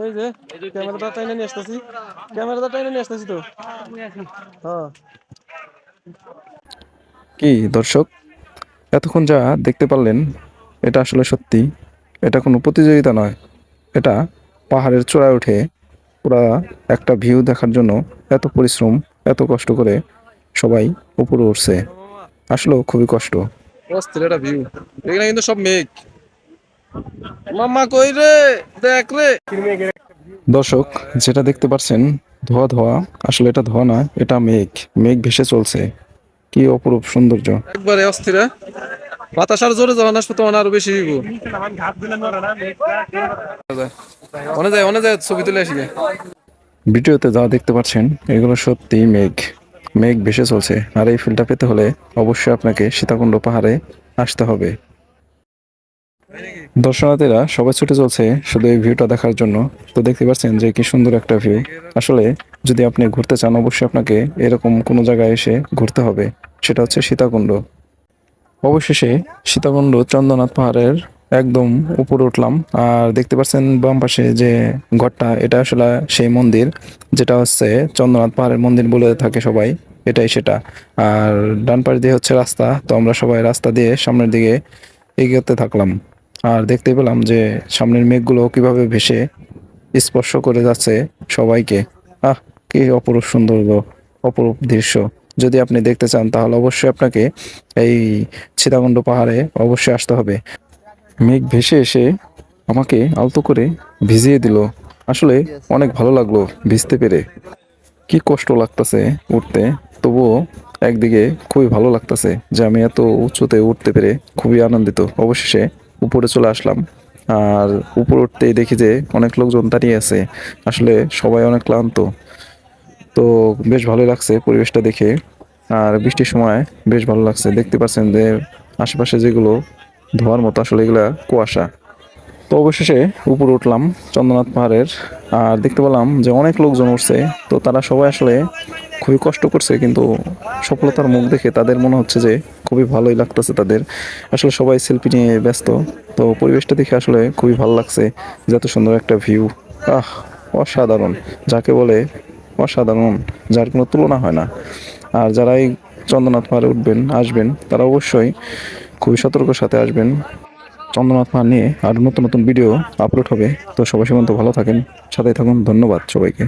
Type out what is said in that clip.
ওই যে ক্যামেরাটা টাইনে নিয়ে আসতেছি। ক্যামেরাটা টাইনে নিয়ে আসতেছি তো। হ্যাঁ। কি দর্শক এতক্ষণ যা দেখতে পারলেন এটা আসলে সত্যি। এটা কোনো প্রতিযোগিতা নয়। এটা পাহাড়ের চূড়ায় উঠে পুরা একটা ভিউ দেখার জন্য এত পরিশ্রম এত কষ্ট করে সবাই উপরে উঠছে। আসলেও খুবই কষ্ট। অস্থির একটা ভিউ। এখানে কিন্তু সব মেঘ। মাম্মা কই রে? দেখ রে। দর্শক যেটা দেখতে পাচ্ছেন ধোয়া ধোয়া। আসলে এটা ধোয়া না এটা মেঘ। মেঘ ভেসে চলছে। কি অপরূপ সৌন্দর্য। একবারে অস্থির হ্যাঁ? বাতাস আর জোরে যখন আসবে তখন আরও বেশি হইব। অনে যায় অনে যায় ছবি তুলে আসি ভিডিওতে যা দেখতে পাচ্ছেন এগুলো সত্যি মেঘ। মেঘ ভেসে চলছে। আর এই ফিলটা পেতে হলে অবশ্যই আপনাকে সীতাকুণ্ড পাহাড়ে আসতে হবে। দর্শনার্থীরা, সবাই ছুটে চলছে শুধু এই ভিউটা দেখার জন্য। তো দেখতে পাচ্ছেন যে কি সুন্দর একটা ভিউ আসলে, যদি আপনি ঘুরতে চান, অবশ্যই আপনাকে এরকম কোনো জায়গায় এসে ঘুরতে হবে। সেটা হচ্ছে সীতাকুণ্ড। অবশেষে সীতাকুণ্ড চন্দ্রনাথ পাহাড়ের একদম উপরে উঠলাম। আর দেখতে পাচ্ছেন বাম পাশে যে ঘরটা, এটা আসলে সেই মন্দির, যেটা হচ্ছে চন্দ্রনাথ পাহাড়ের মন্দির বলে থাকে সবাই, এটাই সেটা। আর ডান পাশ দিয়ে হচ্ছে রাস্তা, তো আমরা সবাই রাস্তা দিয়ে সামনের দিকে এগোতে থাকলাম। আর দেখতে পেলাম যে সামনের মেঘগুলো কীভাবে ভেসে স্পর্শ করে যাচ্ছে সবাইকে। আহ, কি অপরূপ সুন্দর অপরূপ দৃশ্য। যদি আপনি দেখতে চান, তাহলে অবশ্যই আপনাকে এই সীতাকুণ্ড পাহাড়ে অবশ্যই আসতে হবে। মেঘ ভেসে এসে আমাকে আলতো করে ভিজিয়ে দিল। আসলে অনেক ভালো লাগল ভিজতে পেরে। কি কষ্ট লাগতেছে উঠতে, তবুও একদিকে খুবই ভালো লাগতেছে যে আমি এত উঁচুতে উঠতে পেরে খুবই আনন্দিত। অবশেষে উপরে চলে আসলাম। আর উপরে উঠতেই দেখি যে অনেক লোকজন দাঁড়িয়ে আছে। আসলে সবাই অনেক ক্লান্ত। তো বেশ ভালো লাগছে পরিবেশটা দেখে। আর বৃষ্টির সময় বেশ ভালো লাগছে। দেখতে পাচ্ছেন যে আশেপাশে যেগুলো ধোয়ার মতো, আসলে এগুলা কুয়াশা। তো অবশেষে উপরে উঠলাম চন্দ্রনাথ পাহাড়ের। আর দেখতে পেলাম যে অনেক লোকজন উঠছে। তো তারা সবাই আসলে খুবই কষ্ট করছে, কিন্তু সফলতার মুখ দেখে তাদের মনে হচ্ছে যে খুবই ভালোই লাগতেছে তাদের। আসলে সবাই সেলফি নিয়ে ব্যস্ত, তো পরিবেশটা দেখে আসলে খুবই ভালো লাগছে যে এত সুন্দর একটা ভিউ আহ, অসাধারণ, যাকে বলে অসাধারণ, যার কোনো তুলনা হয় না। আর যারা এই চন্দ্রনাথ পাহাড়ে উঠবেন, আসবেন, তারা অবশ্যই খুবই সতর্কর সাথে আসবেন। চন্দ্রনাথ পাহাড় নিয়ে আর নতুন নতুন ভিডিও আপলোড হবে, তো সবাই সীমান্ত ভালো থাকেন সাথে থাকুন, ধন্যবাদ সবাইকে।